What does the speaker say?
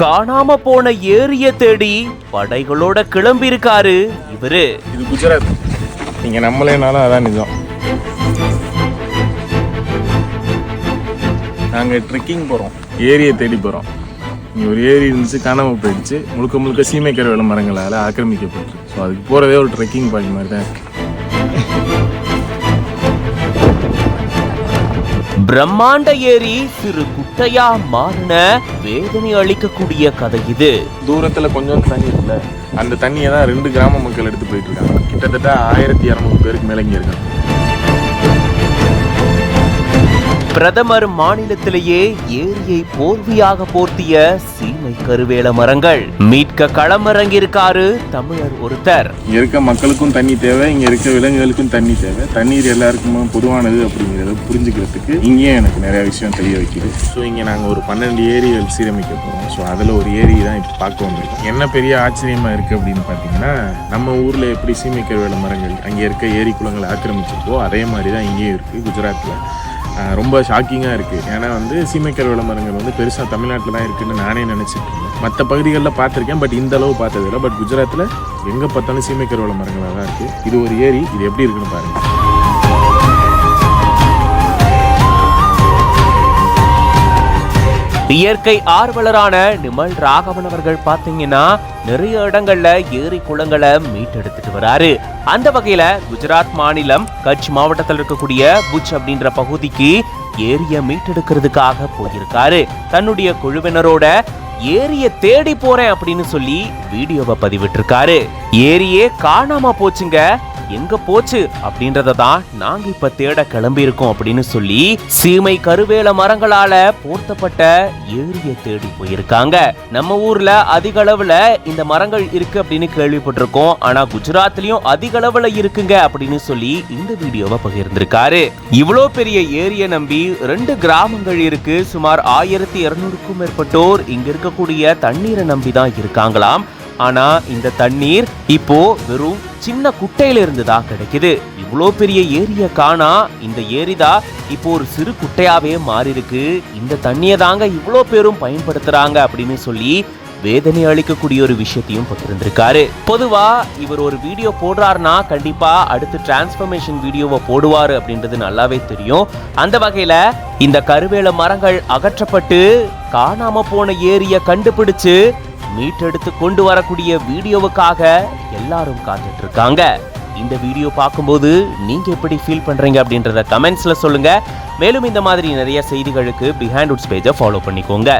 காணாம போன ஏரிய தேடி படைகளோட கிளம்பி இருக்காரு இவரு. இது குஜராத். நீங்க நம்மளேனாலும் அதான் நிஜம். நாங்க ட்ரெக்கிங் போறோம். ஏரியை தேடி போறோம். இங்க ஒரு ஏரி இருந்துச்சு காணாம போயிடுச்சு. முழுக்க முழுக்க சீமைக்கரை வேலை மரங்களால ஆக்கிரமிக்கப்பட்டு ஸோ அதுக்கு போறதே ஒரு ட்ரெக்கிங் பாயிண்ட் மாதிரி தான் இருக்கு. பிரம்மாண்ட ஏரி சிறு குட்டையா மாறின வேதனை அளிக்கக்கூடிய கதை இது. தூரத்துல கொஞ்சம் தண்ணி இருக்குல்ல அந்த தண்ணியை தான் ரெண்டு கிராம மக்கள் எடுத்து போயிட்டு இருக்காங்க. கிட்டத்தட்ட ஆயிரத்தி இரநூறு பேருக்கு மேல இங்க இருக்காங்க. பிரதமர் மாநிலத்திலேயே ஏரியை போர்வையாக போர்த்திய சீமை கருவேல மரங்கள். மீட்க களமிறங்கியிருக்காரு தமிழர் ஒருத்தர். இங்க இருக்க மக்களுக்கும் தண்ணி தேவை இங்க இருக்க விலங்குகளுக்கும் தண்ணி தேவை. தண்ணீர் எல்லாருக்குமே பொதுவானது அப்படிங்கிறத புரிஞ்சுக்கிறதுக்கு இங்கேயும் எனக்கு நிறைய விஷயம் தெரிய வைக்குது. ஸோ இங்க நாங்க ஒரு பன்னெண்டு ஏரிகள் சீரமைக்க போறோம். ஸோ அதுல ஒரு ஏரி தான் இப்போ பார்க்க வந்திருக்கோம். என்ன பெரிய ஆச்சரியமா இருக்கு அப்படின்னு பார்த்தீங்கன்னா நம்ம ஊர்ல எப்படி சீமைக்கர் வேலை மரங்கள் அங்க இருக்க ஏரி குளங்களை ஆக்கிரமிச்சிருக்கோ அதே மாதிரி தான் இங்கேயும் இருக்கு குஜராத்ல. ஆஹ் ரொம்ப ஷாக்கிங்காக இருக்குது ஏன்னா வந்து சீமைக்கல் விளம்பரங்கள் வந்து பெருசாக தமிழ்நாட்டில் தான் இருக்குதுன்னு நானே நினச்சிட்டு இருந்தேன். மற்ற பகுதிகளில் பார்த்துருக்கேன் பட் இந்த அளவு பார்த்ததில்ல. பட் குஜராத்தில் எங்கே பார்த்தாலும் சீமைக்கல் விளம்பரங்களாக தான் இருக்குது இது ஒரு ஏரி இது எப்படி இருக்குன்னு பாருங்கள் இயற்கை ஆர்வலரான நிமல் ராகவன் அவர்கள் பார்த்தீங்கன்னா நிறைய இடங்கள்ல ஏரி குளங்களை மீட்டெடுத்துட்டு வராரு. அந்த வகையில குஜராத் மாநிலம் கட்ச் மாவட்டத்தில் இருக்கக்கூடிய புச் அப்படின்ற பகுதிக்கு ஏரிய மீட்டெடுக்கிறதுக்காக போயிருக்காரு. தன்னுடைய குழுவினரோட ஏரிய தேடி போறேன் அப்படின்னு சொல்லி வீடியோவை பதிவிட்டிருக்காரு. ஏரியே காணாம போச்சுங்க. எங்க போச்சு அப்படின்றத தான் நாங்க இப்ப தேட கிளம்பி இருக்கோம் அப்படின்னு சொல்லி சீமை கருவேல மரங்களால போர்த்தப்பட்ட ஏரிய தேடி போயிருக்காங்க. நம்ம ஊர்ல அதிக அளவுல இந்த மரங்கள் இருக்கு அப்படின்னு கேள்விப்பட்டிருக்கோம். ஆனா குஜராத்லயும் அதிக அளவுல இருக்குங்க அப்படின்னு சொல்லி இந்த வீடியோவை பகிர்ந்திருக்காரு. இவ்வளோ பெரிய ஏரிய நம்பி ரெண்டு கிராமங்கள் இருக்கு. சுமார் ஆயிரத்தி இருநூறுக்கும் மேற்பட்டோர் இங்க இருக்கக்கூடிய தண்ணீரை நம்பி தான் இருக்காங்களாம். ஆனா இந்த தண்ணீர் இப்போ வெறும் சின்ன குட்டையில இருந்து தான் கிடைக்குது. இவ்வளோ பெரிய ஏரிய காணா இந்த ஏரிதா இப்போ ஒரு சிறு குட்டையாவே மாறி இருக்கு இந்த தண்ணியை தாங்க இவ்வளோ பேரும் பயன்படுத்துறாங்க அப்படின்னு சொல்லி வேதனை அளிக்கக்கூடிய ஒரு விஷயத்தையும் பகிர்ந்திருக்காரு. பொதுவா இவர் ஒரு வீடியோ போடுறாருன்னா கண்டிப்பா அடுத்து டிரான்ஸ்ஃபர்மேஷன் வீடியோவை போடுவாரு அப்படின்றது நல்லாவே தெரியும். அந்த வகையில இந்த கருவேல மரங்கள் அகற்றப்பட்டு காணாம போன ஏரிய கண்டுபிடிச்சு மீட்டெடுத்து கொண்டு வரக்கூடிய வீடியோவுக்காக எல்லாரும் காத்துட்டு இருக்காங்க இந்த வீடியோ பார்க்கும்போது நீங்க எப்படி ஃபீல் பண்றீங்க அப்படின்றத கமெண்ட்ஸ்ல சொல்லுங்க. மேலும் இந்த மாதிரி நிறைய செய்திகளுக்கு பிஹைண்ட் உட்ஸ் பேஜை ஃபாலோ பண்ணிக்கோங்க.